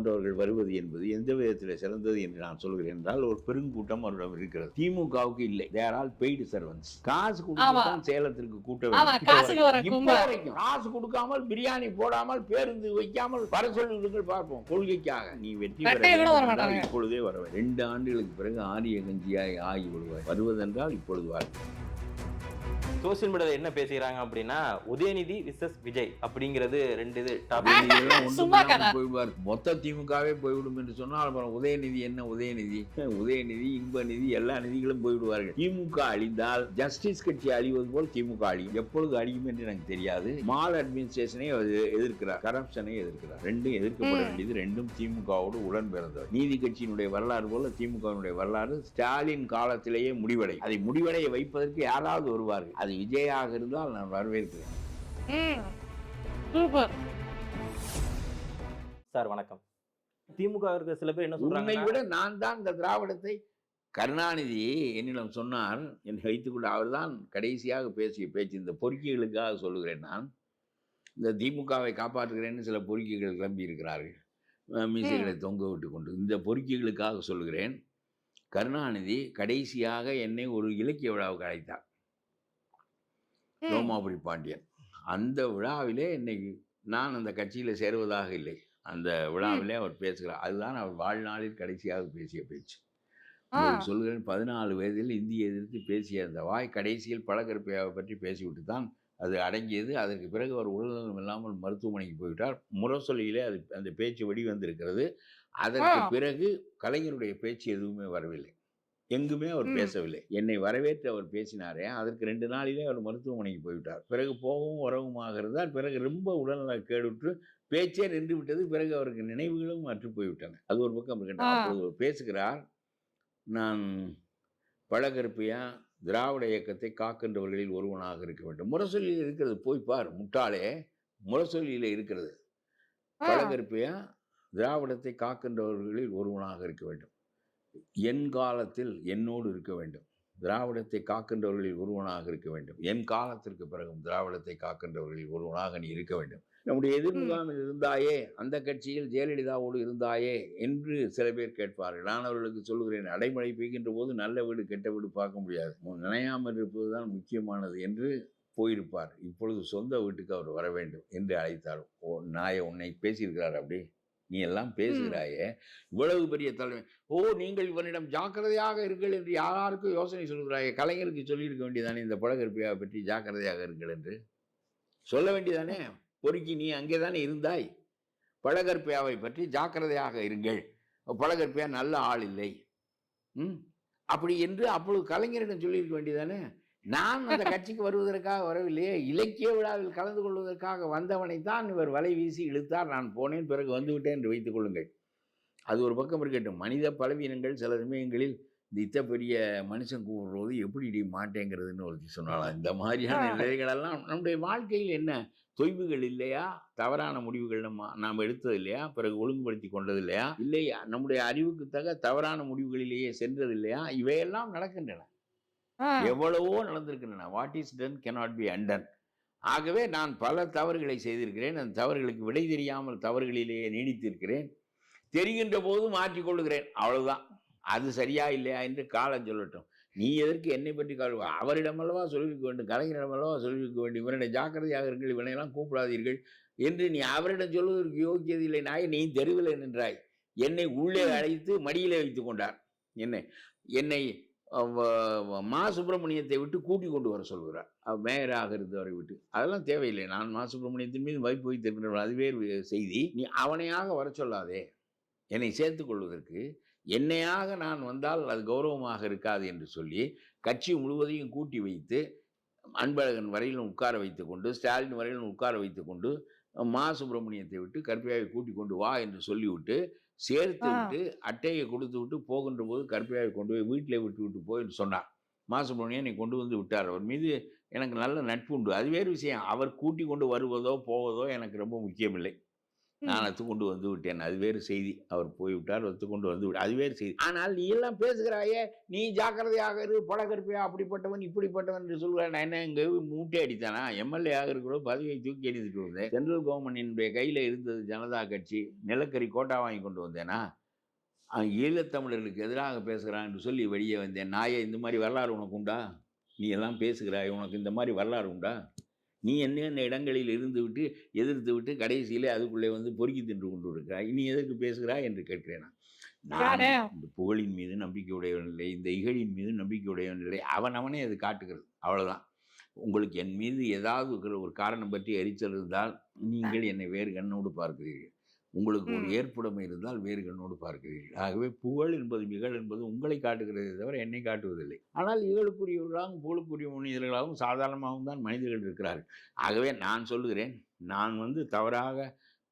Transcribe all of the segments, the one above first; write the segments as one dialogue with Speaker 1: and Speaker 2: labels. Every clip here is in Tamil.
Speaker 1: போன்றவர்கள் வருவது என்பது எந்த விதத்தில் சிறந்தது என்று நான் சொல்கிறேன் என்றால் ஒரு பெருங்கூட்டம் அவரிடம் இருக்கிறது. திமுகவுக்கு இல்லை. தேர் ஆல் பெய்டு சர்வன்ஸ் காசு கொடுத்து
Speaker 2: ஆமா.
Speaker 1: தான் சேலத்திற்கு கூட்ட வரைக்கும் காசு கொடுக்காமல் பிரியாணி போடாமல் பேருந்து வைக்காமல் வர சொல்லுங்கள் பார்ப்போம். கொள்கைக்காக. நீ வெற்றி பெற. இப்பொழுதே வர வேண்டும். ரெண்டு ஆண்டுகளுக்கு பிறகு ஆரிய கஞ்சியாய் ஆகி விடுவார் வருவதென்றால் இப்பொழுது வார்
Speaker 3: சோசியல் மீடியால என்ன பேசுகிறாங்க அப்படின்னா உதயநிதி விசஸ் விஜய் அப்படிங்கிறது ரெண்டு இது டாபிக்
Speaker 1: மொத்த திமுகவே போய்விடும் என்று சொன்னால் அப்புறம் உதயநிதி என்ன உதயநிதி? உதயநிதி இன்ப நிதி எல்லா நிதிகளும் போய்விடுவார்கள். திமுக அழிந்தால் ஜஸ்டிஸ் கட்சி அழிவது போல் திமுக அழியும். எப்பொழுது அழியும் என்று எனக்கு தெரியாது. மால் அட்மினிஸ்ட்ரேஷனை எதிர்க்கிறார். கரப்ஷனை எதிர்க்கிறார். ரெண்டும் எதிர்க்கப்பட. வேண்டியது. ரெண்டும் திமுகவோடு உடன் பிறந்தவர் நீதி கட்சியினுடைய வரலாறு போல திமுகவினுடைய வரலாறு ஸ்டாலின் காலத்திலேயே முடிவடை அதை முடிவடைய வைப்பதற்கு யாராவது வருவார்கள் அது விஜயாக இருந்தால் நான் வரவேற்கிறேன்.
Speaker 2: ம் சூப்பர்.
Speaker 3: சார் வணக்கம். திமுக இருக்க சில பேர் என்ன சொல்றாங்க
Speaker 1: விட நான் தான் இந்த திராவிடத்தை கருணாநிதி என்னிடம் சொன்னார். என்னை வைத்துக்கொண்டு அவர்தான் கடைசியாக பேசிய பேச்சு. இந்த பொறுக்கிகளுக்காக சொல்லுகிறேன் நான். இந்த திமுகவை காப்பாற்றுகிறேன்னு சில பொறுக்கிகள் கிளம்பி இருக்கிறார்கள். மீசைகளை தொங்க விட்டு கொண்டு. இந்த பொறுக்கிகளுக்காக சொல்லுகிறேன். கருணாநிதி கடைசியாக என்னை ஒரு இலக்கிய விழாவுக்கு அழைத்தார். ரோமாபுரி பாண்டியன். அந்த விழாவிலே இன்னைக்கு நான் அந்த கட்சியில் சேருவதாக இல்லை. அந்த விழாவிலே அவர் பேசுகிறார். அதுதான் அவர் வாழ்நாளில் கடைசியாக பேசிய பேச்சு. சொல்கிறேன் பதினாலு வயதில் இந்தியை எதிர்த்து பேசிய அந்த வாய் கடைசியில் பழக்கருப்பையாவை பற்றி பேசிவிட்டு தான் அது அடங்கியது. அதற்கு பிறகு அவர் உடல்நலம் இல்லாமல் மருத்துவமனைக்கு போய்விட்டார். முரசொலியிலே அது அந்த பேச்சு வெளிவந்திருக்கிறது அதற்கு. பிறகு கலைஞருடைய பேச்சு எதுவுமே வரவில்லை. எங்குமே அவர். பேசவில்லை. என்னை வரவேற்று அவர் பேசினாரே அதற்கு ரெண்டு நாளிலே அவர் மருத்துவமனைக்கு போய்விட்டார். பிறகு போகவும் வரவுமாக இருந்தால் பிறகு ரொம்ப உடல்நல கேடுற்று பேச்சே நின்று விட்டது பிறகு அவருக்கு நினைவுகளும் அற்று போய்விட்டன. அது ஒரு பக்கம் அவர் பேசுகிறார் நான் பழகருப்பையா திராவிட இயக்கத்தை காக்கின்றவர்களில் ஒருவனாக இருக்க வேண்டும். முரசொலியில் இருக்கிறது போய் பார் முட்டாளே முரசொலியில் இருக்கிறது. பழகருப்பையா திராவிடத்தை காக்கின்றவர்களில் ஒருவனாக இருக்க வேண்டும். என் காலத்தில் என்னோடு இருக்க வேண்டும். திராவிடத்தை காக்கின்றவர்களில் ஒருவனாக இருக்க வேண்டும். என் காலத்திற்கு பிறகும் திராவிடத்தை காக்கின்றவர்களில் ஒருவனாக நீ இருக்க வேண்டும். நம்முடைய எதிர்முகாமில் இருந்தாயே அந்த கட்சியில் ஜெயலலிதாவோடு இருந்தாயே என்று சில பேர் கேட்பார்கள். நான் அவர்களுக்கு சொல்லுகிறேன் அடைமழை பெய்கின்ற போது நல்ல வீடு கெட்ட வீடு பார்க்க முடியாது. நினையாமல் இருப்பதுதான் முக்கியமானது என்று போயிருப்பார். இப்பொழுது சொந்த வீட்டுக்கு அவர் வர வேண்டும் என்று அழைத்தார் ஓ நாய உன்னை பேசியிருக்கிறார் அப்படி. நீ எல்லாம் பேசுகிறாயே. இவ்வளவு பெரிய தலைமை ஓ நீங்கள் இவனிடம் ஜாக்கிரதையாக இருங்கள் என்று யாருக்கும் யோசனை சொல்கிறாயே. கலைஞருக்கு சொல்லியிருக்க வேண்டியதானே இந்த பழகற்பியாவை பற்றி ஜாக்கிரதையாக இருங்கள் என்று? சொல்ல வேண்டியதானே? பொறுக்கி நீ அங்கே தானே இருந்தாய். பழகற்பியாவை பற்றி ஜாக்கிரதையாக இருங்கள். பழகற்பியா நல்ல ஆள் இல்லை. ம்? அப்படி என்று அப்பொழுது கலைஞரிடம் சொல்லியிருக்க வேண்டியதானே? நான் அந்த கட்சிக்கு வருவதற்காக வரவில்லையே இலக்கிய விழாவில் கலந்து கொள்வதற்காக வந்தவனை தான் இவர் வலை வீசி இழுத்தார். நான் போனேன் பிறகு வந்துவிட்டேன் என்று வைத்துக் கொள்ளுங்கள். அது ஒரு பக்கம் இருக்கட்டும். மனித பலவீனங்கள் சில சமயங்களில் இந்த இத்த பெரிய மனுஷன் கூப்பிடுறது எப்படி இடி மாட்டேங்கிறதுன்னு ஒருத்தி சொன்னாலாம் இந்த மாதிரியான. நிலைகளெல்லாம் நம்முடைய வாழ்க்கையில் என்ன? தொய்வுகள் இல்லையா? தவறான முடிவுகள் நம்ம நாம் எடுத்தது இல்லையா? பிறகு ஒழுங்குபடுத்தி கொண்டது இல்லையா? இல்லையா? நம்முடைய அறிவுக்கு தக தவறான முடிவுகளிலேயே சென்றது இல்லையா? இவையெல்லாம் நடக்கின்றன. எவ்வளவோ நடந்திருக்கின்றன. What is done cannot be undone நான் பல தவறுகளை செய்திருக்கிறேன். அந்த தவறுகளுக்கு விடை தெரியாமல் தவறுகளிலேயே நீடித்திருக்கிறேன். தெரிகின்ற போது மாற்றிக்கொள்ளுகிறேன் அவ்வளவுதான். அது சரியா இல்லையா என்று காலம் சொல்லட்டும். நீ எதற்கு என்னை பற்றி கால் அவரிடம் அல்லவா சொல்லியிருக்க வேண்டும். கலைஞரிடம் அல்லவா சொல்லியிருக்க வேண்டும். இவனை ஜாக்கிரதையாக இருங்கள். இவனையெல்லாம் கூப்பிடாதீர்கள் என்று நீ அவரிடம் சொல்வதற்கு யோக்கியது இல்லை நாய். நீ தெருவில் நின்றாய். என்னை உள்ளே அழைத்து மடியிலே வைத்து கொண்டார். என்னை என்னை மா சுப்பிரமணியத்தை விட்டு கூட்டி கொண்டு வர சொல்கிறார். அவர் மேயராக இருந்தவரை விட்டு. அதெல்லாம் தேவையில்லை. நான் மா சுப்பிரமணியத்தின் மீது வைப்பு வைத்திருக்கிறவன் அதுவே செய்தி. நீ அவனையாக வர சொல்லாதே. என்னை சேர்த்து கொள்வதற்கு என்னையாக நான் வந்தால் அது கௌரவமாக இருக்காது என்று சொல்லி கட்சி முழுவதையும் கூட்டி வைத்து அன்பழகன் வரையிலும் உட்கார வைத்து கொண்டு ஸ்டாலின் வரையிலும் உட்கார வைத்து கொண்டு மா சுப்பிரமணியத்தை விட்டு கருப்பையாவை கூட்டி கொண்டு வா என்று சொல்லிவிட்டு சேர்த்து. விட்டு அட்டையை கொடுத்து விட்டு போகின்ற போது கற்பியாவை கொண்டு போய் வீட்டிலே விட்டு விட்டு போய் என்று சொன்னார். மா சுப்பிரமணியன் என்னை கொண்டு வந்து விட்டார். அவர் மீது எனக்கு நல்ல நட்பு உண்டு. அது வேறு விஷயம். அவர் கூட்டி கொண்டு வருவதோ போவதோ எனக்கு ரொம்ப முக்கியமில்லை. நான் ஒத்துக்கொண்டு வந்து விட்டேன். அது வேறு செய்தி. அவர் போய்விட்டார் ஒத்துக்கொண்டு வந்து விட்டார். அது வேறு செய்தி. ஆனால் நீ எல்லாம் பேசுகிறாயே நீ ஜாக்கிரதையாக இரு படகற்பியா அப்படிப்பட்டவன் இப்படிப்பட்டவன் என்று சொல்கிறான் நான் என்ன இங்கே மூட்டை அடித்தானா? எம்எல்ஏ ஆகிறக்கூட பதவியை தூக்கி எறிந்துட்டு வந்தேன். சென்ட்ரல் கவர்மெண்டினுடைய கையில் இருந்தது ஜனதா கட்சி. நிலக்கரி கோட்டா வாங்கி கொண்டு வந்தேனா? ஈழத்தமிழர்களுக்கு எதிராக பேசுகிறான் என்று சொல்லி வெளியே வந்தேன். நாயே இந்த மாதிரி வரலாறு உனக்கு உண்டா? நீ எல்லாம் பேசுகிறாய் உனக்கு இந்த மாதிரி வரலாறு உண்டா? நீ என்னென்ன இடங்களில் இருந்து விட்டு எதிர்த்து விட்டு கடைசியிலே அதுக்குள்ளே வந்து பொறுக்கி தின்று கொண்டு இருக்கிறாய் நீ எதற்கு பேசுகிறாய் என்று கேட்கிறேன்? நான். இந்த புகழின் மீது நம்பிக்கை உடையவன் இல்லை இந்த இகழின் மீது நம்பிக்கை உடையவன் இல்லை. அவன் அவனே அது காட்டுகிறது. அவ்வளவுதான். உங்களுக்கு என் மீது ஏதாவது ஒரு காரணம் பற்றி எரிச்சல் இருந்தால் நீங்கள் என்னை வேறு கண்ணோடு பார்க்கிறீர்கள். உங்களுக்கு ஒரு. ஏற்புடைமை இருந்தால் வேறு கண்ணோடு பார்க்கிறீர்கள். ஆகவே புகழ் என்பது மிகழ் என்பது உங்களை காட்டுகிறதே தவிர என்னை காட்டுவதில்லை. ஆனால் இகழுக்குரியவர்களாகவும் புகழுக்குரிய மனிதர்களாகவும் சாதாரணமாகவும் தான் மனிதர்கள் இருக்கிறார்கள். ஆகவே நான் சொல்லுகிறேன் நான் வந்து தவறாக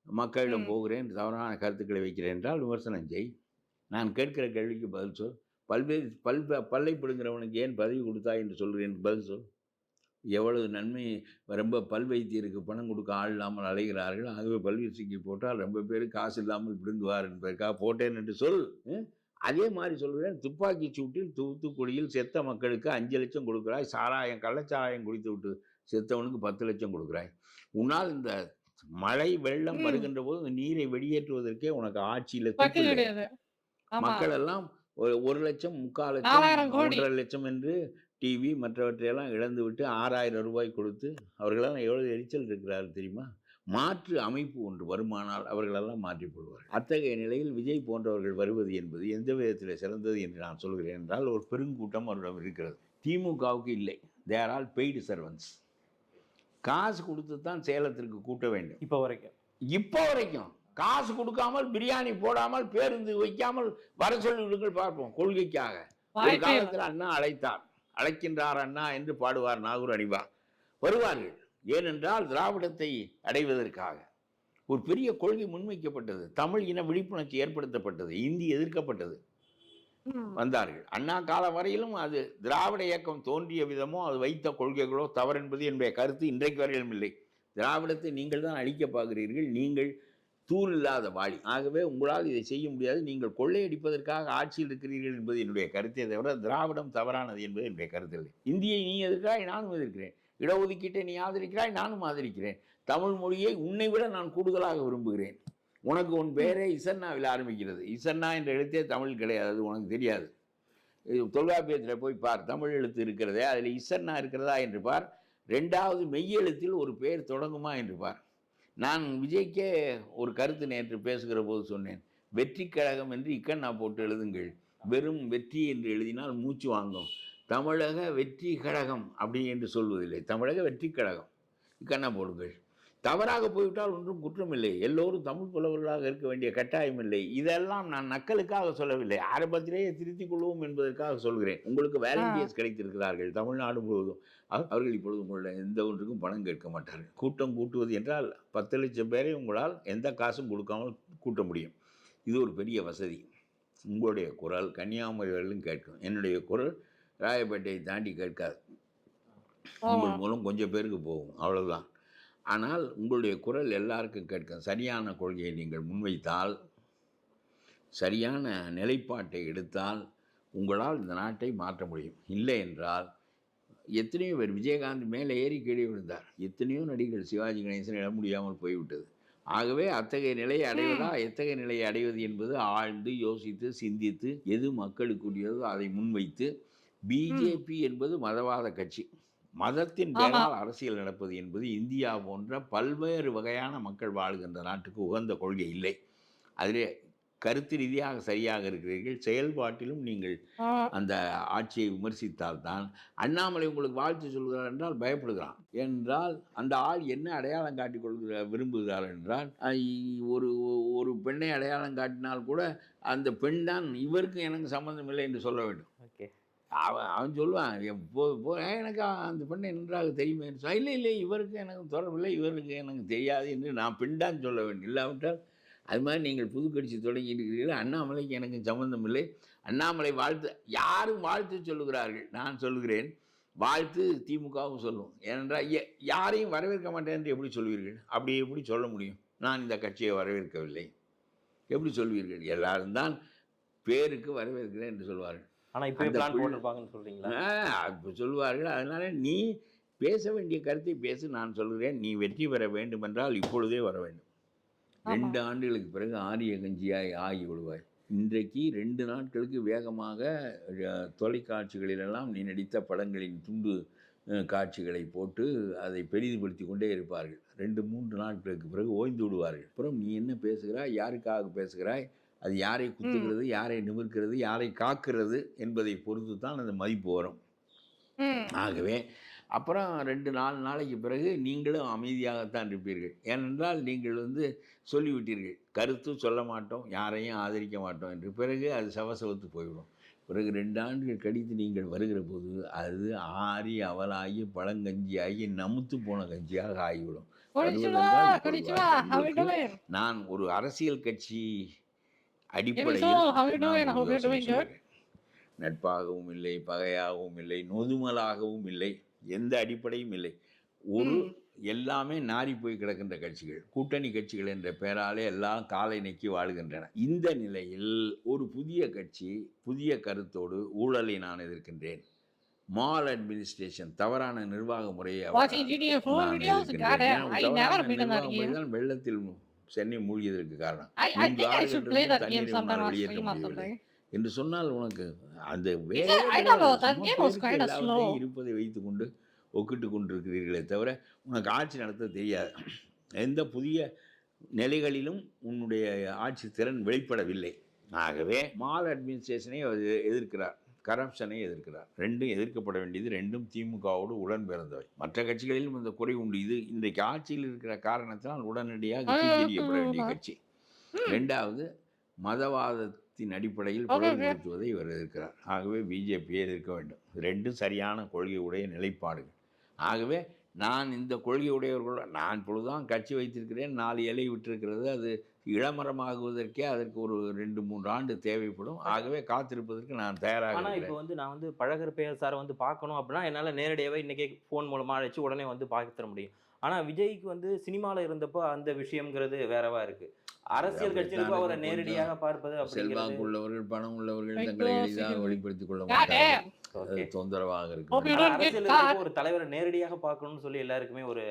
Speaker 1: மக்களிடம். போகிறேன் தவறான கருத்துக்களை வைக்கிறேன் என்றால் விமர்சனம் செய். நான் கேட்கிற கேள்விக்கு பதில் சொல். பல்வேறு பல் பல்லை பிடுங்கிறவனுக்கு ஏன் பதவி கொடுத்தாய் என்று சொல்கிறேன் பதில் சொல். எவ்வளவு நன்மை ரொம்ப பல் வைத்தியருக்கு பணம் கொடுக்க ஆள் இல்லாமல் அலைகிறார்கள். ஆகவே பல்வீசிக்கு போட்டால் ரொம்ப பேர் காசு இல்லாமல் பிடுங்குவார் என்பதற்காக போட்டேன் என்று சொல்? அதே மாதிரி சொல்கிறேன் துப்பாக்கி சூட்டில் தூத்துக்குடியில் செத்த மக்களுக்கு அஞ்சு லட்சம் கொடுக்குறாய். சாராயம் கள்ளச்சாராயம் குடித்து விட்டு செத்தவனுக்கு பத்து லட்சம் கொடுக்குறாய். உன்னால் இந்த மழை வெள்ளம். வருகின்ற போது நீரை வெளியேற்றுவதற்கே உனக்கு ஆட்சியில் மக்கள் எல்லாம் ஒரு ஒரு லட்சம் முக்கால் லட்சம். ஒன்றரை லட்சம் என்று டிவி மற்றவற்றையெல்லாம் இழந்து விட்டு ஆறாயிரம் ரூபாய் கொடுத்து அவர்களெல்லாம் எவ்வளவு எரிச்சல் இருக்கிறார்கள் தெரியுமா? மாற்று அமைப்பு ஒன்று வருமானால் அவர்களெல்லாம் மாற்றி போடுவார்கள் அத்தகைய நிலையில் விஜய் போன்றவர்கள் வருவது என்பது எந்த விதத்தில் சிறந்தது என்று நான் சொல்கிறேன் என்றால் ஒரு பெருங்கூட்டம் அவரிடம் இருக்கிறது. திமுகவுக்கு இல்லை. தேர் ஆல் பெய்டு சர்வன்ஸ் காசு கொடுத்து தான் சேலத்திற்கு கூட்ட வேண்டும்.
Speaker 3: இப்போ வரைக்கும்.
Speaker 1: இப்போ வரைக்கும். காசு கொடுக்காமல் பிரியாணி போடாமல் பேருந்து வைக்காமல் வர சொல்லி விடுங்கள் பார்ப்போம். கொள்கைக்காக. ஒரு. காலத்தில் அண்ணா அழைத்தார். அழைக்கின்றார் அண்ணா என்று பாடுவார் நாகூர் அணிவா வருவார்கள். ஏனென்றால் திராவிடத்தை அடைவதற்காக. ஒரு பெரிய கொள்கை முன்வைக்கப்பட்டது. தமிழ் இன விழிப்புணர்ச்சி ஏற்படுத்தப்பட்டது. இந்தி எதிர்க்கப்பட்டது. வந்தார்கள். அண்ணா காலம் வரையிலும் அது திராவிட இயக்கம் தோன்றிய விதமோ அது வைத்த கொள்கைகளோ தவறு என்பது என்னுடைய கருத்து. இன்றைக்கு வரையிலும் இல்லை. திராவிடத்தை நீங்கள் தான் அழிக்க பார்க்கிறீர்கள் நீங்கள் தூர் இல்லாத வாளி. ஆகவே உங்களால் இதை செய்ய முடியாது. நீங்கள் கொள்ளையடிப்பதற்காக ஆட்சியில் இருக்கிறீர்கள் என்பது என்னுடைய கருத்தை தவிர திராவிடம் தவறானது என்பது என்னுடைய கருத்து இல்லை இந்தியை நீ எதிர்க்கிறாய் நானும் எதிர்க்கிறேன். இடஒதுக்கீட்டை நீ ஆதரிக்கிறாய் நானும் ஆதரிக்கிறேன். தமிழ் மொழியை உன்னை விட நான் கூடுதலாக விரும்புகிறேன். உனக்கு உன் பெயரே இசன்னாவில் ஆரம்பிக்கிறது. இசன்னா என்ற எழுத்தே தமிழ் கிடையாது அது உனக்கு தெரியாது. இது தொல்காப்பியத்தில் போய் பார். தமிழ் எழுத்து இருக்கிறதே அதில் இசன்னா இருக்கிறதா என்று பார். ரெண்டாவது மெய்யெழுத்தில் ஒரு பேர் தொடங்குமா என்று பார். நான் விஜய்க்கே ஒரு கருத்து நேற்று பேசுகிற போது சொன்னேன் வெற்றி கழகம் என்று இக்கண்ணா போட்டு எழுதுங்கள். வெறும் வெற்றி என்று எழுதினால் மூச்சு வாங்கும். தமிழக வெற்றி கழகம் அப்படி என்று சொல்வதில்லை. தமிழக வெற்றி கழகம். இக்கண்ணா போடுங்கள். தவறாக போய்விட்டால் ஒன்றும் குற்றமில்லை. எல்லோரும் தமிழ் புலவர்களாக இருக்க வேண்டிய கட்டாயம் இல்லை. இதெல்லாம் நான் நக்கலுக்காக சொல்லவில்லை. ஆரம்பத்திலேயே திருத்திக் கொள்வோம் என்பதற்காக சொல்கிறேன். உங்களுக்கு வேலண்டியர்ஸ் கிடைத்திருக்கிறார்கள் தமிழ்நாடு முழுவதும். அவ- அவர்கள் இப்பொழுது உங்களுடைய எந்த ஒன்றுக்கும் பணம் கேட்க மாட்டார்கள். கூட்டம் கூட்டுவது என்றால் பத்து லட்சம் பேரை உங்களால் எந்த காசும் கொடுக்காமல் கூட்ட முடியும். இது ஒரு பெரிய வசதி. உங்களுடைய குரல் கன்னியாகுமரி வரையிலும் கேட்கும். என்னுடைய குரல் ராயப்பேட்டையை தாண்டி கேட்காது. உங்கள் மூலம் கொஞ்சம் பேருக்கு போகும். அவ்வளவுதான். ஆனால் உங்களுடைய குரல் எல்லாருக்கும் கேட்கும். சரியான கொள்கையை நீங்கள் முன்வைத்தால் சரியான நிலைப்பாட்டை எடுத்தால் உங்களால் இந்த நாட்டை மாற்ற முடியும். இல்லை என்றால் எத்தனையோ பேர் விஜயகாந்த் மேலே ஏறி கீழே விழுந்தார். எத்தனையோ நடிகர்கள் சிவாஜி கணேசன் இட முடியாமல் போய்விட்டது. ஆகவே அத்தகைய நிலையை அடைவதா எத்தகைய நிலையை அடைவது என்பது ஆழ்ந்து யோசித்து சிந்தித்து எது மக்களுக்குரியதோ அதை முன்வைத்து பிஜேபி என்பது மதவாத கட்சி. மதத்தின். பேரால் அரசியல் நடப்பது என்பது இந்தியா போன்ற பல்வேறு வகையான மக்கள் வாழ்கின்ற நாட்டுக்கு உகந்த கொள்கை இல்லை அதிலே கருத்து ரீதியாக சரியாக இருக்கிறீர்கள் செயல்பாட்டிலும் நீங்கள். அந்த ஆட்சியை விமர்சித்தால்தான் அண்ணாமலை உங்களுக்கு வாழ்த்து சொல்கிறார் என்றால் பயப்படுகிறான் என்றால் அந்த ஆள் என்ன அடையாளம் காட்டிக் கொள்கிற விரும்புகிறார் என்றால் ஒரு ஒரு பெண்ணை அடையாளம் காட்டினால் கூட அந்த பெண் தான் இவருக்கு எனக்கு சம்பந்தம் இல்லை என்று சொல்ல வேண்டும் அவன் அவன் சொல்லுவான் எப்போ போ- எனக்கு அந்த பெண்ணை நன்றாக தெரியுமே? என்று இல்லை இல்லை இவருக்கு எனக்கு தொடர்பில்லை இவருக்கு எனக்கு தெரியாது என்று நான் பெண் சொல்ல வேண்டும். இல்லாவிட்டால் அது மாதிரி நீங்கள் புது கட்சி தொடங்கி இருக்கிறீர்கள். அண்ணாமலைக்கு எனக்கு சம்மந்தம் இல்லை. அண்ணாமலை வாழ்த்து யாரும் வாழ்த்து சொல்லுகிறார்கள். நான் சொல்லுகிறேன். வாழ்த்து திமுகவும் சொல்லும். ஏனென்றால் யாரையும் வரவேற்க மாட்டேன் என்று எப்படி சொல்வீர்கள்? அப்படி எப்படி சொல்ல முடியும்? நான் இந்த கட்சியை வரவேற்கவில்லை. எப்படி சொல்வீர்கள்? எல்லாரும் தான் பேருக்கு வரவேற்கிறேன் என்று சொல்வார்கள்.
Speaker 3: ஆனா இப்போ பிளான் போட்டிருப்பாங்கன்னு சொல்றீங்களா?
Speaker 1: அப்போ சொல்வார்கள் அதனால நீ பேச வேண்டிய கருத்தை பேசு நான் சொல்கிறேன். நீ வெற்றி பெற வேண்டுமென்றால் இப்பொழுதே வர வேண்டும். ரெண்டு ஆண்டுகளுக்கு பிறகு ஆரிய கஞ்சியாய் ஆகி விடுவாய். இன்றைக்கு ரெண்டு நாட்களுக்கு வேகமாக தொலைக்காட்சிகளிலெல்லாம் நீ நடித்த படங்களின் துண்டு காட்சிகளை போட்டு அதை பெரிதுபடுத்தி கொண்டே இருப்பார்கள். ரெண்டு மூன்று நாட்களுக்கு பிறகு ஓய்ந்து விடுவார்கள். அப்புறம் நீ என்ன பேசுகிறாய்? யாருக்காக பேசுகிறாய்? அது யாரை குத்துகிறது யாரை நிமிர்க்கிறது யாரை காக்கிறது என்பதை பொறுத்து தான் அந்த மதிப்பு வரும். ஆகவே அப்புறம் ரெண்டு நாலு நாளைக்கு பிறகு நீங்களும் அமைதியாகத்தான் இருப்பீர்கள். ஏனென்றால் நீங்கள் வந்து சொல்லிவிட்டீர்கள் கருத்து சொல்ல மாட்டோம் யாரையும் ஆதரிக்க மாட்டோம் என்று. பிறகு அது சவசவத்து போய்விடும். பிறகு ரெண்டு ஆண்டுகள் கழித்து நீங்கள் வருகிற போது அது ஆறி அவலாகி பழங்கஞ்சியாகி நமுத்து போன கஞ்சியாக ஆகிவிடும்? நான் ஒரு அரசியல் கட்சி அடிப்படையில். நட்பாகவும் இல்லை பகையாகவும் இல்லை நொதுமலாகவும் இல்லை எந்த அடிப்படையும் இல்லை ஒரு
Speaker 2: ம்.
Speaker 1: எல்லாமே நாறி போய் கிடக்கின்ற கட்சிகள் கூட்டணி கட்சிகள் என்ற பெயராலே எல்லாம் காலை நக்கி வாழ்கின்றன இந்த நிலையில் ஒரு புதிய கட்சி புதிய கருத்தோடு ஊழலை நான் எதிர்க்கின்றேன் மால் அட்மினிஸ்ட்ரேஷன் தவறான நிர்வாக முறையை அவர்
Speaker 2: Watching GTA 4
Speaker 1: நான்
Speaker 2: videos?
Speaker 1: எதிர்க்கின்றேன்.
Speaker 2: Got it.
Speaker 1: ஏன்னா,
Speaker 2: I never
Speaker 1: தவறான
Speaker 2: been in that
Speaker 1: நிர்வாக
Speaker 2: game.
Speaker 1: முறைதான் வெள்ளத்தில் சென்னை மூழ்கியதற்கு காரணம். என்று சொன்னால் உனக்கு அந்த. இருப்பதை வைத்துக்கொண்டு ஒக்கிட்டு கொண்டிருக்கிறீர்களே தவிர உனக்கு ஆட்சி நடத்த தெரியாது. எந்த புதிய நிலைகளிலும் உன்னுடைய ஆட்சி திறன் வெளிப்படவில்லை. ஆகவே மால் அட்மினிஸ்ட்ரேஷனை எதிர்க்கிறார். கரப்ஷனை எதிர்க்கிறார். ரெண்டும் எதிர்க்கப்பட வேண்டியது ரெண்டும் திமுகவோடு உடன் பிறந்தவை மற்ற கட்சிகளிலும் இந்த குறை உண்டு. இது இன்றைக்கு ஆட்சியில் இருக்கிற காரணத்தினால் உடனடியாக
Speaker 2: ஆ,
Speaker 1: வேண்டிய. கட்சி. ரெண்டாவது மதவாதத்தின் அடிப்படையில். புலன்படுத்துவதை இவர் எதிர்க்கிறார். ஆகவே பிஜேபியை எதிர்க்க வேண்டும். ரெண்டும் சரியான கொள்கையுடைய நிலைப்பாடுகள். ஆகவே நான் இந்த கொள்கையுடையவர்கள் நான் இப்பொழுதுதான் கட்சி வைத்திருக்கிறேன். நாலு இலை விட்டிருக்கிறது. அது இளமரமாகுவதற்கே அதற்கு ஒரு ரெண்டு மூன்று ஆண்டு தேவைப்படும். ஆகவே காத்திருப்பதற்கு நான் தயாராக
Speaker 3: ஆனா
Speaker 1: இருக்கிறேன்.
Speaker 3: இப்போ வந்து நான் வந்து பழகர் பெயர் சாரை வந்து பார்க்கணும் அப்படின்னா என்னால நேரடியாவே இன்னைக்கே ஃபோன் மூலமா அழைச்சு உடனே வந்து பார்த்து தர முடியும். ஆனா விஜய்க்கு வந்து சினிமால இருந்தப்போ அந்த விஷயம்ங்கிறது வேறவா இருக்கு. அரசியல் கட்சிகளுக்கு அவரை
Speaker 1: இருக்கு.
Speaker 3: நேரடியாக பார்ப்பது அப்படிங்கிறது
Speaker 1: செல்வாக்கு உள்ளவர்கள் பணம் உள்ளவர்கள் தங்களை எளிதாக வெளிப்படுத்திக் கொள்ள மாட்டார்கள். தொந்தரவாக
Speaker 2: Hope you
Speaker 1: இருக்கும்
Speaker 3: ஆனா
Speaker 2: don't get
Speaker 3: அரசியல்
Speaker 2: caught.
Speaker 3: இருக்கப்போ ஒரு தலைவரை நேரடியாக பார்க்கணும்னு சொல்லி எல்லாருக்குமே ஒரு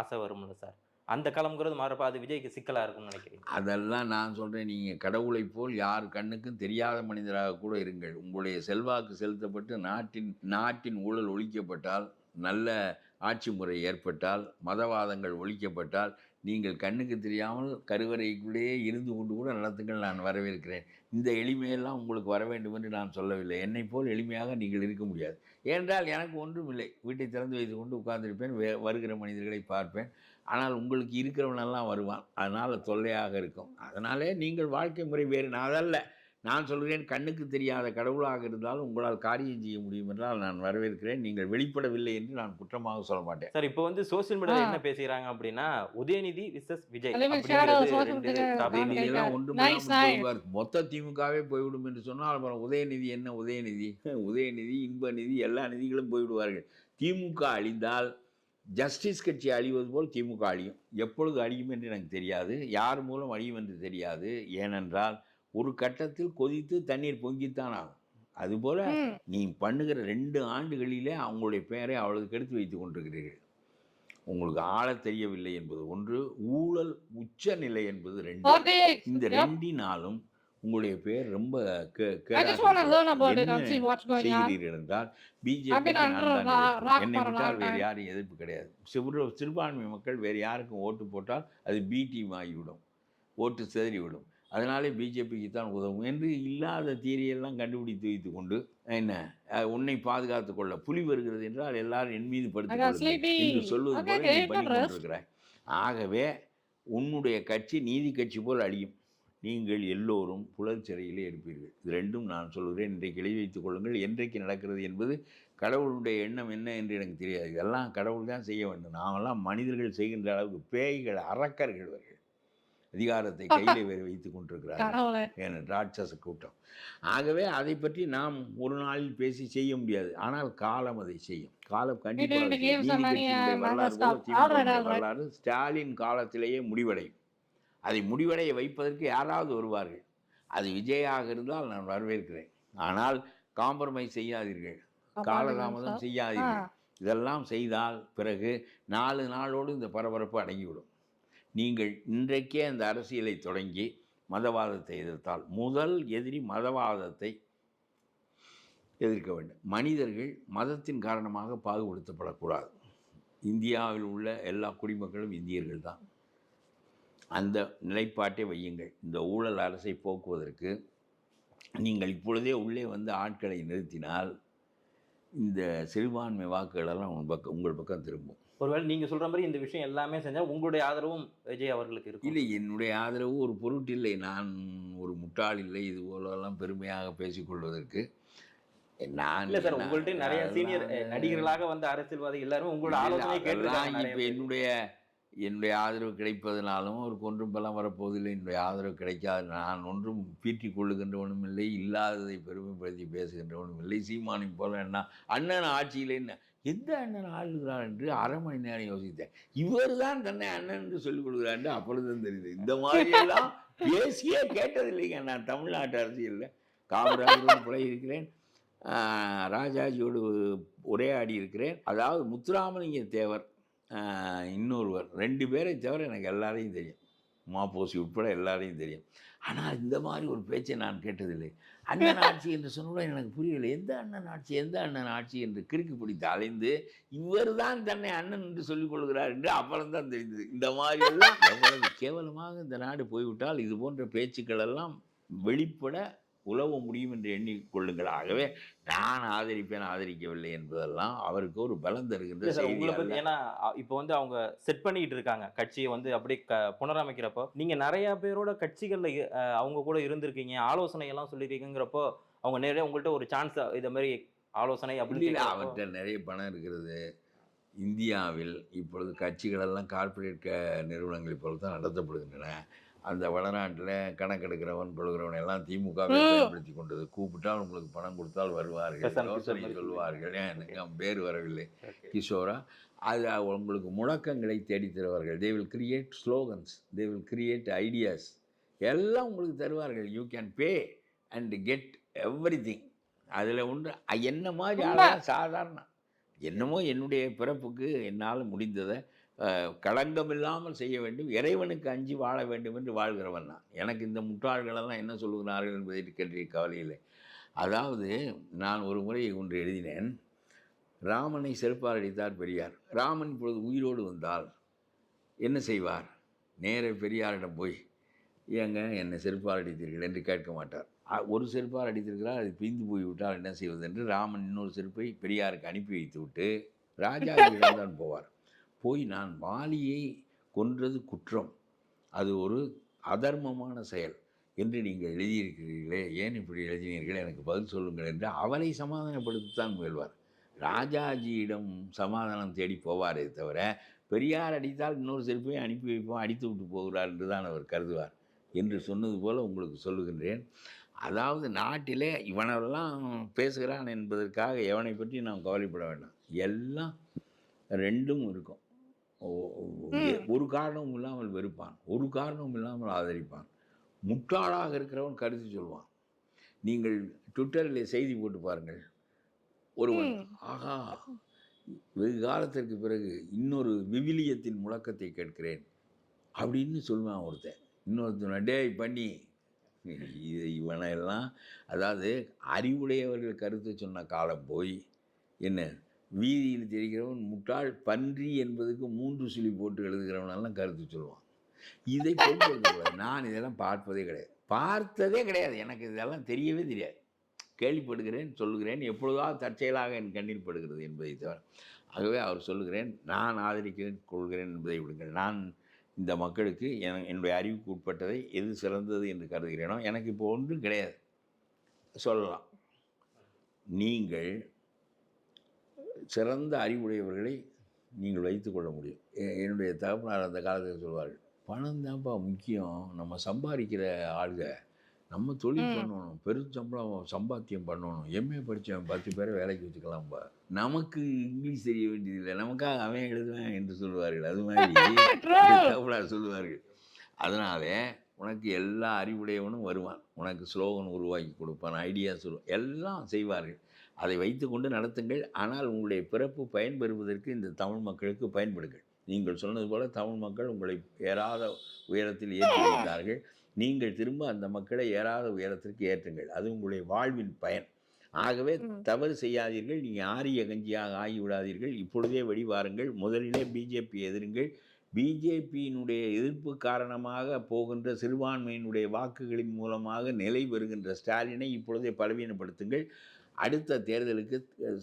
Speaker 3: ஆசை வரும்ல சார்? அந்த களம்ங்கிறது மாறப்ப அது விஜய்க்கு சிக்கலாக இருக்கும்னு நினைக்கிறேன்
Speaker 1: அதெல்லாம் நான் சொல்கிறேன் நீங்கள் கடவுளை போல் யார் கண்ணுக்கும் தெரியாத மனிதராக கூட இருங்கள். உங்களுடைய செல்வாக்கு செலுத்தப்பட்டு நாட்டின் நாட்டின் ஊழல் ஒழிக்கப்பட்டால் நல்ல ஆட்சி முறை ஏற்பட்டால் மதவாதங்கள் ஒழிக்கப்பட்டால் நீங்கள் கண்ணுக்கு தெரியாமல் கருவறைக்குள்ளேயே இருந்து கொண்டு கூட நடத்துங்கள் நான் வரவேற்கிறேன். இந்த எளிமையெல்லாம் உங்களுக்கு வர வேண்டும் என்று நான் சொல்லவில்லை. என்னை போல் எளிமையாக நீங்கள் இருக்க முடியாது. ஏனென்றால் எனக்கு ஒன்றும் இல்லை. வீட்டை திறந்து வைத்து கொண்டு உட்கார்ந்திருப்பேன். வே வருகிற மனிதர்களை பார்ப்பேன். ஆனால் உங்களுக்கு இருக்கிறவனெல்லாம் வருவான். அதனால் தொல்லையாக இருக்கும். அதனாலே நீங்கள் வாழ்க்கை முறை வேறு. நான் அதல்ல. நான் சொல்கிறேன் கண்ணுக்கு தெரியாத கடவுளாக இருந்தாலும் உங்களால் காரியம் செய்ய முடியும் என்றால் நான் வரவேற்கிறேன். நீங்கள் வெளிப்படவில்லை என்று நான் குற்றமாக சொல்ல மாட்டேன்.
Speaker 3: சார் இப்போ வந்து சோசியல் மீடியால
Speaker 2: ஆ.
Speaker 3: என்ன பேசுறாங்க அப்படின்னா உதயநிதி விசஸ் விஜய்.
Speaker 1: உதயநிதியெல்லாம். போய்வார் மொத்த திமுகவே போய்விடும் என்று சொன்னால் அப்புறம் உதயநிதி என்ன? உதயநிதி. உதயநிதி இன்ப நிதி எல்லா நிதிகளும் போய்விடுவார்கள். திமுக அழிந்தால் ஜஸ்டிஸ் கட்சி அழிவது போல் திமுக அழியும் எப்பொழுது அழியும் என்று எனக்கு தெரியாது யார் மூலம் அழியும் என்று தெரியாது ஏனென்றால் ஒரு கட்டத்தில் கொதித்து தண்ணீர் பொங்கித்தான் ஆகும் அதுபோல. நீ பண்ணுகிற ரெண்டு ஆண்டுகளிலே அவங்களுடைய பெயரை அவ்வளவு கெடுத்து வைத்துக் கொண்டிருக்கிறீர்கள் உங்களுக்கு ஆளத் தெரியவில்லை என்பது ஒன்று ஊழல் உச்ச நிலை என்பது ரெண்டு. இந்த. ரெண்டினாலும் உங்களுடைய பெயர் ரொம்ப. செய்கிறீர்கள் என்றால் பிஜேபி என்னை விட்டால் வேறு. யாரும் எதிர்ப்பு கிடையாது சிறு சிறுபான்மை மக்கள் வேறு யாருக்கும் ஓட்டு போட்டால் அது பி டீம் ஆகிவிடும் ஓட்டு சிதறிவிடும் அதனாலே பிஜேபிக்கு தான் உதவும் என்று இல்லாத தீரியெல்லாம் கண்டுபிடித்து வைத்து கொண்டு என்ன உன்னை பாதுகாத்துக் கொள்ள புலி வருகிறது என்றால் எல்லாரும் என் மீது படுத்து. என்று சொல்வது போல நீ பண்ணி. கொண்டிருக்கிறாய் ஆகவே உன்னுடைய கட்சி நீதி கட்சி போல் அழியும் நீங்கள் எல்லோரும் புலல் சிறையிலே இருப்பீர்கள். இது ரெண்டும் நான் சொல்கிறேன். இன்றைக்கு எழுதி வைத்துக் கொள்ளுங்கள். என்றைக்கு நடக்கிறது என்பது கடவுளுடைய எண்ணம் என்ன என்று எனக்கு தெரியாது. இதெல்லாம் கடவுள் தான் செய்ய வேண்டும். நாமெல்லாம் மனிதர்கள் செய்கின்ற அளவுக்கு பேய்கள் அரக்கர்கள் அவர்கள். அதிகாரத்தை கையிலே வேறு வைத்துக் கொண்டிருக்கிறார்கள். ஏன ராட்சச கூட்டம். ஆகவே அதை பற்றி நாம் ஒரு நாளில் பேசி செய்ய முடியாது. ஆனால் காலம் அதை செய்யும். காலம் கண்டிப்பாக. வரலாறு. ஸ்டாலின் காலத்திலேயே முடிவடையும். அதை முடிவடைய வைப்பதற்கு யாராவது வருவார்கள். அது விஜயாக இருந்தால் நான் வரவேற்கிறேன். ஆனால் காம்ப்ரமைஸ் செய்யாதீர்கள். காலதாமதம். செய்யாதீர்கள். இதெல்லாம் செய்தால் பிறகு நாலு நாளோடு இந்த பரபரப்பு அடங்கிவிடும். நீங்கள் இன்றைக்கே அந்த அரசியலை தொடங்கி மதவாதத்தை எதிர்த்தால் முதல் எதிரி மதவாதத்தை எதிர்க்க வேண்டும். மனிதர்கள் மதத்தின் காரணமாக பாகுபடுத்தப்படக்கூடாது. இந்தியாவில் உள்ள எல்லா குடிமக்களும் இந்தியர்கள் தான். அந்த நிலைப்பாட்டை வையுங்கள். இந்த ஊழல் அரசை போக்குவதற்கு நீங்கள் இப்பொழுதே உள்ளே வந்து ஆட்களை நிறுத்தினால் இந்த சிறுபான்மை வாக்குகளெல்லாம் உங்கள் பக்கம் உங்கள் பக்கம் திரும்பும்.
Speaker 3: ஒருவேளை நீங்க சொல்ற மாதிரி இந்த விஷயம் எல்லாமே செஞ்சா உங்களுடைய ஆதரவும் விஜய் அவர்களுக்கு இருக்கும்.
Speaker 1: இல்லை என்னுடைய ஆதரவு ஒரு பொருட்டில்லை நான் ஒரு முட்டாள் இல்லை. இது போலெல்லாம் பெருமையாக பேசிக்கொள்வதற்கு நான்
Speaker 3: இல்ல சார் உங்கள்ட்ட நிறைய சீனியர் நடிகர்களாக வந்த அரசியல்வாதி எல்லாரும் உங்களோட
Speaker 1: இல்ல,
Speaker 3: ஆலோசனை கேட்டு
Speaker 1: இப்ப என்னுடைய என்னுடைய ஆதரவு கிடைப்பதனாலும் ஒரு கொன்றும் பலம் வரப்போவதில்லை. என்னுடைய ஆதரவு கிடைக்காது. நான் ஒன்றும் பீற்றிக் கொள்ளுகின்றவனும் இல்லை இல்லாததை பெருமைப்படுத்தி பேசுகின்றவனும் இல்லை. சீமானி போல என்ன? அண்ணன் ஆட்சியில் என்ன? எந்த அண்ணன் ஆளுகிறார் என்று அரை மணி நேரம் யோசித்தேன். இவர் தான் தன்னை அண்ணன் என்று சொல்லிக் கொடுக்கிறார் என்று அப்பொழுதுதான் தெரியுது இந்த மாதிரி எல்லாம் பேசியே கேட்டதில்லைங்க நான் தமிழ்நாட்டு அரசியலில். காமராஜரோடு பழகியிருக்கிறேன் இருக்கிறேன். ராஜாஜியோடு உரையாடி இருக்கிறேன். அதாவது முத்துராமலிங்க தேவர் இன்னொருவர். ரெண்டு பேரை தவிர எனக்கு எல்லாரையும் தெரியும். மாப்போசி உட்பட எல்லாரையும் தெரியும். ஆனால் இந்த மாதிரி ஒரு பேச்சை நான் கேட்டதில்லை. அண்ணன் ஆட்சி என்று சொன்னவுடன் எனக்கு புரியவில்லை. எந்த அண்ணன் ஆட்சி எந்த அண்ணன் ஆட்சி என்று கிறுக்கு பிடித்து அலைந்து இவர் தான் தன்னை அண்ணன் என்று சொல்லிக் கொள்கிறார் என்று அப்புறம் தான் தெரிந்தது. இந்த மாதிரி எல்லாம் எவ்வளவு கேவலமாக இந்த நாடு போய்விட்டால் இது போன்ற பேச்சுக்கள் எல்லாம் வெளிப்பட உலவ முடியும் என்று எண்ணிக்கொள்ளுங்கள் ஆகவே நான் ஆதரிப்பேன் ஆதரிக்கவில்லை என்பதெல்லாம் அவருக்கு ஒரு பலம் தருகின்ற
Speaker 3: இல்ல சார்
Speaker 1: செய்தி
Speaker 3: உங்களை
Speaker 1: அல்ல.
Speaker 3: பத்தி ஏன்னா இப்போ வந்து அவங்க செட் பண்ணிட்டு இருக்காங்க. கட்சியை வந்து அப்படியே க- புனரமைக்கிறப்போ நீங்க நிறைய பேரோட கட்சிகள்ல அவங்க கூட இருந்திருக்கீங்க. ஆலோசனை எல்லாம் சொல்லிருக்கீங்கிறப்போ அவங்க நேரடியா உங்கள்ட்ட ஒரு சான்ஸ் இத மாதிரி ஆலோசனை கேக்குறப்போ-
Speaker 1: அவர்கிட்ட நிறைய பணம் இருக்கிறது. இந்தியாவில் இப்பொழுது கட்சிகளெல்லாம் கார்ப்பரேட் க நிறுவனங்கள் இப்பொழுது தான் நடத்தப்படுகின்றன. அந்த வடநாட்டில் கணக்கெடுக்கிறவன் கொள்கிறவன் எல்லாம் திமுக வை பயன்படுத்தி கொண்டது. கூப்பிட்டால் உங்களுக்கு பணம் கொடுத்தால் வருவார்கள். யோசனை சொல்வார்கள் ஏன் பேர் வரவில்லை. கிஷோரா அது உங்களுக்கு முழக்கங்களை தேடித் தருவார்கள். They will create slogans they will create ideas எல்லாம் உங்களுக்கு தருவார்கள். You can pay and get everything அதில் ஒன்று என்ன மாதிரி. ஆளாக சாதாரண. என்னமோ என்னுடைய பிறப்புக்கு என்னால் முடிந்ததை களங்கம் இல்லாமல் செய்ய வேண்டும். இறைவனுக்கு அஞ்சி வாழ வேண்டும் என்று வாழ்கிறவன் நான். எனக்கு இந்த முட்டாள்களெல்லாம் என்ன சொல்லுகிறார்கள் என்பதை பற்றி கவலை இல்லை. அதாவது நான் ஒரு முறை ஒன்று எழுதினேன். ராமனை செருப்பார் அடித்தார் பெரியார். ராமன் இப்பொழுது உயிரோடு வந்தால் என்ன செய்வார்? நேர பெரியாரிடம் போய் ஏங்க என்னை செருப்பால் அடித்தீர்கள் என்று கேட்க மாட்டார். ஒரு செருப்பால் அடித்திருக்கிறார் அது பிந்து போய் விட்டால் என்ன செய்வது என்று ராமன் இன்னொரு செருப்பை பெரியாருக்கு அனுப்பி வைத்து விட்டு ராஜாவிடம் தான் போவார். போய் நான் வாலியை கொன்றது குற்றம். அது ஒரு அதர்மமான செயல் என்று நீங்கள் எழுதியிருக்கிறீர்களே. ஏன் இப்படி எழுதினீர்கள்? எனக்கு பதில் சொல்லுங்கள் என்று அவரை சமாதானப்படுத்தத்தான் முயல்வார். ராஜாஜியிடம் சமாதானம் தேடி போவாரே தவிர பெரியார் அடித்தால் இன்னொரு செருப்பையும் அனுப்பி வைப்போம் அடித்து விட்டு போகிறார் என்று தான் அவர் கருதுவார் என்று சொன்னது போல உங்களுக்கு சொல்லுகின்றேன். அதாவது நாட்டிலே இவனெல்லாம் பேசுகிறான் என்பதற்காக எவனை பற்றி நாம் கவலைப்பட வேண்டாம். எல்லாம் ரெண்டும் இருக்கும். ஒரு காரணமும் இல்லாமல் வெறுப்பான். ஒரு காரணமும் இல்லாமல் ஆதரிப்பான். முட்டாளாக இருக்கிறவன் கருத்து சொல்வான். நீங்கள் ட்விட்டரில் செய்தி போட்டு பாருங்கள். ஒருவன். ஆகா வெகு காலத்திற்கு பிறகு இன்னொரு விவிலியத்தின் முழக்கத்தை கேட்கிறேன் அப்படின்னு சொல்லுவான் ஒருத்தன். இன்னொருத்தன் டேய் பண்ணி. இது இவனெல்லாம் அதாவது அறிவுடையவர்கள் கருத்து சொன்ன காலம் போய் என்ன வீதியில் தெரிகிறவன் முட்டாள் பன்றி என்பதுக்கு மூன்று சுழி போட்டு எழுதுகிறவனெல்லாம் கருத்து சொல்லுவான். இதை பொருட்படுத்தக்கூடாது நான் இதெல்லாம் பார்ப்பதே கிடையாது. பார்த்ததே கிடையாது. எனக்கு இதெல்லாம் தெரியவே தெரியாது. கேள்விப்படுகிறேன் சொல்லுகிறேன். எப்பொழுதாவது தற்செயலாக என் கண்ணில் படுகிறது என்பதை தவிர. ஆகவே அவர் சொல்லுகிறேன் நான் ஆதரிக்கிறேன் கொள்கிறேன் என்பதை விடுங்கள். நான் இந்த மக்களுக்கு என என்னுடைய அறிவுக்கு உட்பட்டதை எது சிறந்தது என்று கருதுகிறேனோ எனக்கு இப்போ ஒன்றும் கிடையாது. சொல்லலாம். நீங்கள் சிறந்த அறிவுடையவர்களை நீங்கள் வைத்துக்கொள்ள முடியும். என்னுடைய தகப்பனார் அந்த காலத்தில் சொல்வார்கள் பணம் தான்ப்பா முக்கியம். நம்ம சம்பாதிக்கிற ஆளுக நம்ம தொழில். பண்ணணும். பெரும் சம்பளம் சம்பாத்தியம் பண்ணணும். எம்ஏ படித்தவன் பத்து பேரை வேலைக்கு வச்சுக்கலாம்ப்பா நமக்கு இங்கிலீஷ் தெரிய வேண்டியதில்லை. நமக்காக அவன் எழுதுவேன் என்று சொல்லுவார்கள். அது மாதிரி சொல்லுவார்கள். அதனாலே உனக்கு எல்லா அறிவுடையவனும் வருவான். உனக்கு ஸ்லோகன் உருவாக்கி கொடுப்பான் ஐடியாஸ் உருவா எல்லாம் செய்வார்கள். அதை வைத்துக்கொண்டு நடத்துங்கள். ஆனால் உங்களுடைய பிறப்பு பயன்பெறுவதற்கு இந்த தமிழ் மக்களுக்கு பயன்படுங்கள். நீங்கள் சொன்னது போல தமிழ் மக்கள் உங்களை ஏறாத உயரத்தில் ஏற்றி வைத்தார்கள். நீங்கள் திரும்ப அந்த மக்களை ஏறாத உயரத்திற்கு ஏற்றுங்கள். அது உங்களுடைய வாழ்வின் பயன். ஆகவே. தவறு செய்யாதீர்கள். நீங்கள் ஆரிய கஞ்சியாக ஆகிவிடாதீர்கள். இப்பொழுதே வெளிவாருங்கள் முதலிலே பிஜேபி எதிருங்கள். பிஜேபியினுடைய எதிர்ப்பு காரணமாக போகின்ற சிறுபான்மையினுடைய வாக்குகளின் மூலமாக நிலை பெறுகின்ற ஸ்டாலினை இப்பொழுதே பலவீனப்படுத்துங்கள். அடுத்த தேர்தலுக்கு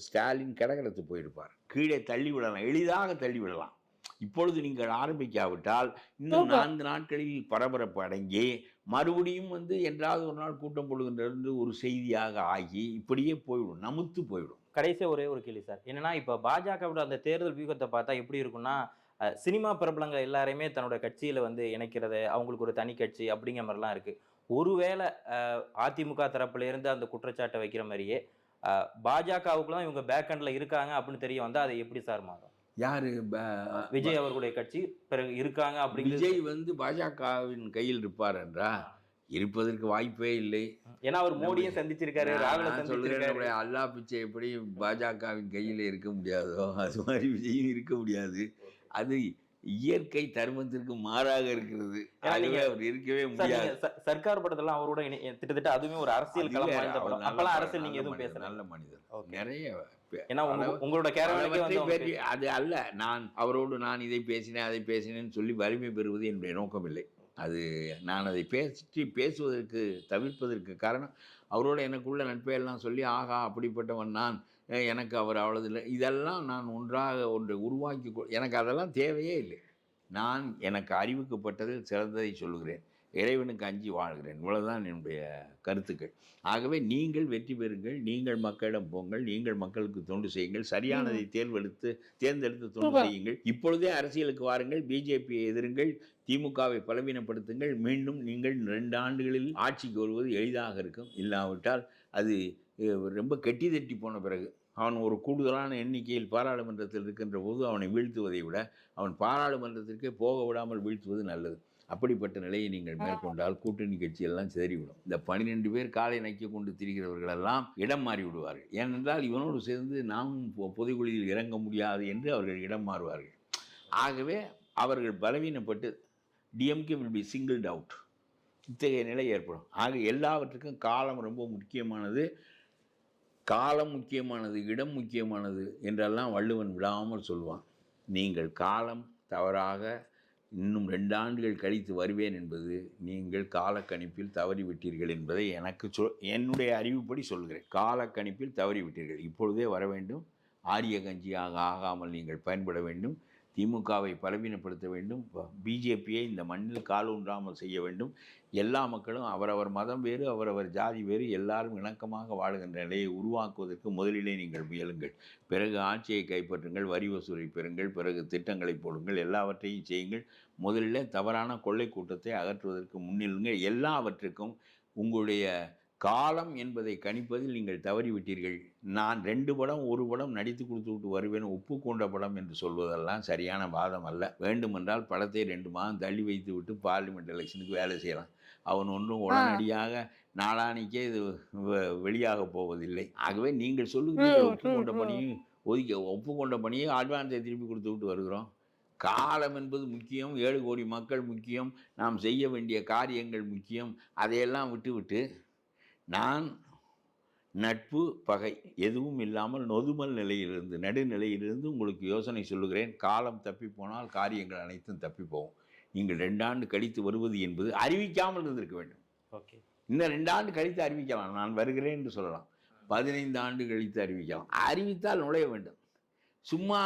Speaker 1: ஸ்டாலின் கடகடத்து போயிருப்பார். கீழே தள்ளி விடலாம் எளிதாக தள்ளி விடலாம். இப்பொழுது நீங்கள் ஆரம்பிக்காவிட்டால் இன்னும். நான்கு நாட்களில் பரபரப்பு அடங்கி மறுபடியும் வந்து என்றாவது ஒரு நாள் கூட்டம் போடுகின்றது ஒரு செய்தியாக ஆகி இப்படியே போய்விடும் நமுத்து போய்விடும்.
Speaker 3: கடைசியா ஒரே ஒரு கேள்வி சார். என்னன்னா இப்ப பாஜகவோட அந்த தேர்தல் வியூகத்தை பார்த்தா எப்படி இருக்கும்னா அஹ், சினிமா பிரபலங்கள் எல்லாரையுமே தன்னோட கட்சியில வந்து இணைக்கிறது அவங்களுக்கு ஒரு தனி கட்சி அப்படிங்கிற மாதிரிலாம் இருக்கு. ஒருவேளை அதிமுக தரப்புல இருந்து அந்த குற்றச்சாட்டை வைக்கிற மாதிரியே பாஜகவுக்கு தான் இவங்க பேக் ஹண்ட்ல இருக்காங்க அப்படின்னு தெரிய வந்தா அதை எப்படி சார் மாறும்?
Speaker 1: யாரு?
Speaker 3: விஜய் அவர்களுடைய கட்சி பிறகு இருக்காங்க அப்படிங்கிறது
Speaker 1: விஜய் வந்து பாஜகவின் கையில் இருப்பார் என்றா? இருப்பதற்கு வாய்ப்பே இல்லை.
Speaker 3: ஏன்னா அவர் மோடியும் சந்திச்சிருக்காரு.
Speaker 1: நம்முடைய அல்லா பிச்சை எப்படி பாஜகவின் கையில் இருக்க முடியாதோ அது மாதிரி விஜயும் இருக்க முடியாது. அது இயற்கை தர்மத்திற்கு மாறாக இருக்கிறது.
Speaker 3: நீங்க-
Speaker 1: அவர் இருக்கவே முடியாது.
Speaker 3: சர்க்கார் படத்தெல்லாம் அவரோட கிட்டத்தட்ட அதுவுமே ஒரு அரசியல் களம் வாய்ந்த படம். அப்பெல்லாம் அரசியல் நீங்க எதுவும் பேசல.
Speaker 1: நல்ல மனிதர். நிறைய
Speaker 3: ஏன்னா உங்களோட
Speaker 1: பற்றி அது அல்ல நான் அவரோடு நான் இதை பேசினேன் அதை பேசினேன்னு சொல்லி வலிமை பெறுவது என்னுடைய நோக்கம் இல்லை அது நான் அதை பேசி பேசுவதற்கு தவிர்ப்பதற்கு காரணம் அவரோட எனக்குள்ள நட்பையெல்லாம் சொல்லி ஆகா அப்படிப்பட்டவன் நான் எனக்கு அவர் அவ்வளவு இல்லை இதெல்லாம் நான் ஒன்றாக ஒன்றை உருவாக்கி எனக்கு அதெல்லாம் தேவையே இல்லை. நான் எனக்கு அறிவிக்கப்பட்டதில் சிறந்ததை சொல்லுகிறேன். இறைவனுக்கு அஞ்சி வாழ்கிறேன். இவ்வளவுதான் என்னுடைய கருத்துக்கள். ஆகவே நீங்கள் வெற்றி பெறுங்கள். நீங்கள் மக்களிடம் போங்கள். நீங்கள் மக்களுக்கு தொண்டு செய்யுங்கள். சரியானதை தேர்வெடுத்து தேர்ந்தெடுத்து தொண்டு. செய்யுங்கள். இப்பொழுதே அரசியலுக்கு வாருங்கள். பிஜேபியை எதிருங்கள். திமுகவை பலவீனப்படுத்துங்கள். மீண்டும் நீங்கள் ரெண்டு ஆண்டுகளில் ஆட்சிக்கு வருவது எளிதாக இருக்கும். இல்லாவிட்டால் அது ரொம்ப கெட்டி தட்டி போன பிறகு அவன் ஒரு கூடுதலான எண்ணிக்கையில் பாராளுமன்றத்தில் இருக்கின்ற போது அவனை வீழ்த்துவதை விட அவன் பாராளுமன்றத்திற்கே போக விடாமல் வீழ்த்துவது நல்லது. அப்படிப்பட்ட நிலையை நீங்கள் மேற்கொண்டால் கூட்டணி கட்சியெல்லாம் சிதறிவிடும். இந்த பன்னிரெண்டு பேர் காலை நக்கி கொண்டு திரிகிறவர்களெல்லாம் இடம் மாறி விடுவார்கள். ஏனென்றால் இவனோடு சேர்ந்து நாமும் பொ- பொதுக்குழியில் இறங்க முடியாது என்று அவர்கள் இடம் மாறுவார்கள். ஆகவே அவர்கள் பலவீனப்பட்டு DMK will be singled out இத்தகைய நிலை ஏற்படும். ஆக எல்லாவற்றுக்கும் காலம் ரொம்ப முக்கியமானது காலம் முக்கியமானது இடம் முக்கியமானது என்றெல்லாம் வள்ளுவன் விடாமல் சொல்வான். நீங்கள் காலம் தவறாக இன்னும் ரெண்டு ஆண்டுகள் கழித்து வருவேன் என்பது நீங்கள் காலக்கணிப்பில் தவறிவிட்டீர்கள் என்பதை எனக்கு சொல் என்னுடைய அறிவுப்படி சொல்கிறேன். காலக்கணிப்பில் தவறிவிட்டீர்கள். இப்பொழுதே வர வேண்டும். ஆரிய கஞ்சியாக ஆகாமல் நீங்கள் பயன்பட வேண்டும். திமுகவை பலவீனப்படுத்த வேண்டும். பிஜேபியை இந்த மண்ணில் கால் ஊன்றாமல் செய்ய வேண்டும். எல்லா மக்களும் அவரவர் மதம் வேறு அவரவர் ஜாதி வேறு எல்லாரும் இணக்கமாக வாழுகின்ற நிலையை உருவாக்குவதற்கு முதலிலே நீங்கள் முயலுங்கள். பிறகு ஆட்சியை கைப்பற்றுங்கள் வரி வசூலை பெறுங்கள் பிறகு திட்டங்களை போடுங்கள் எல்லாவற்றையும் செய்யுங்கள். முதலிலே தவறான கொள்ளை கூட்டத்தை அகற்றுவதற்கு முன்னிலுங்கள் எல்லாவற்றுக்கும் உங்களுடைய காலம் என்பதை கணிப்பதில் நீங்கள் தவறிவிட்டீர்கள். நான் ரெண்டு படம் ஒரு படம் நடித்து கொடுத்து விட்டு வருவேன் ஒப்புக்கொண்ட படம் என்று சொல்வதெல்லாம் சரியான வாதம் அல்ல. வேண்டுமென்றால் படத்தை ரெண்டு மாதம் தள்ளி வைத்து விட்டு பார்லிமெண்ட் எலெக்ஷனுக்கு வேலை செய்யலாம். அவன் ஒன்றும் உடனடியாக நாளானிக்கே இது வெளியாக போவதில்லை. ஆகவே நீங்கள் சொல்லுகிறீர்கள் ஒப்புக்கொண்ட. பணியும் ஒதுக்கி ஒப்புக்கொண்ட பணியை அட்வான்ஸை திருப்பி கொடுத்து விட்டு வருகிறோம். காலம் என்பது முக்கியம் ஏழு கோடி மக்கள் முக்கியம் நாம் செய்ய வேண்டிய காரியங்கள் முக்கியம். அதையெல்லாம் விட்டுவிட்டு நான் நட்பு பகை எதுவும் இல்லாமல் நொதுமல் நிலையிலிருந்து நடுநிலையிலிருந்து உங்களுக்கு யோசனை சொல்லுகிறேன். காலம் தப்பி போனால் காரியங்கள் அனைத்தும் தப்பி போகும். நீங்கள் ரெண்டாண்டு கழித்து வருவது என்பது அறிவிக்காமல் இருந்திருக்க வேண்டும்.
Speaker 3: ஓகே.
Speaker 1: இன்னும் ரெண்டு ஆண்டு கழித்து அறிவிக்கலாம். நான் வருகிறேன் என்று சொல்லலாம். பதினைந்து ஆண்டு கழித்து அறிவிக்கலாம். அறிவித்தால் நுழைய வேண்டும். சும்மா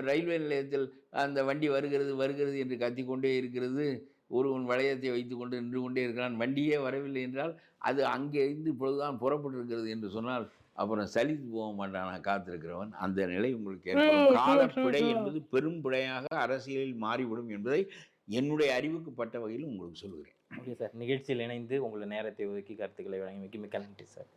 Speaker 1: ரயில்வே நிலையத்தில் அந்த வண்டி வருகிறது வருகிறது என்று கத்திக்கொண்டே இருக்கிறது. ஒருவன் வளையத்தை வைத்துக்கொண்டு நின்று கொண்டே இருக்கிறான் வண்டியே வரவில்லை என்றால் அது அங்கே இருந்து இப்பொழுதுதான் புறப்பட்டிருக்கிறது என்று சொன்னால் அப்புறம் சலித்து போக மாட்டானா காத்திருக்கிறவன். அந்த நிலை உங்களுக்கு ஏற்படும். காலப்பிழை. என்பது பெரும் பிழையாக அரசியலில் மாறிவிடும் என்பதை என்னுடைய அறிவுக்கு பட்ட வகையில் உங்களுக்கு சொல்கிறேன்.
Speaker 3: Okay sir. நிகழ்ச்சியில் இணைந்து உங்களை நேரத்தை ஒதுக்கி கருத்துக்களை வழங்கி மிக்க மிக்க நன்றி சார்.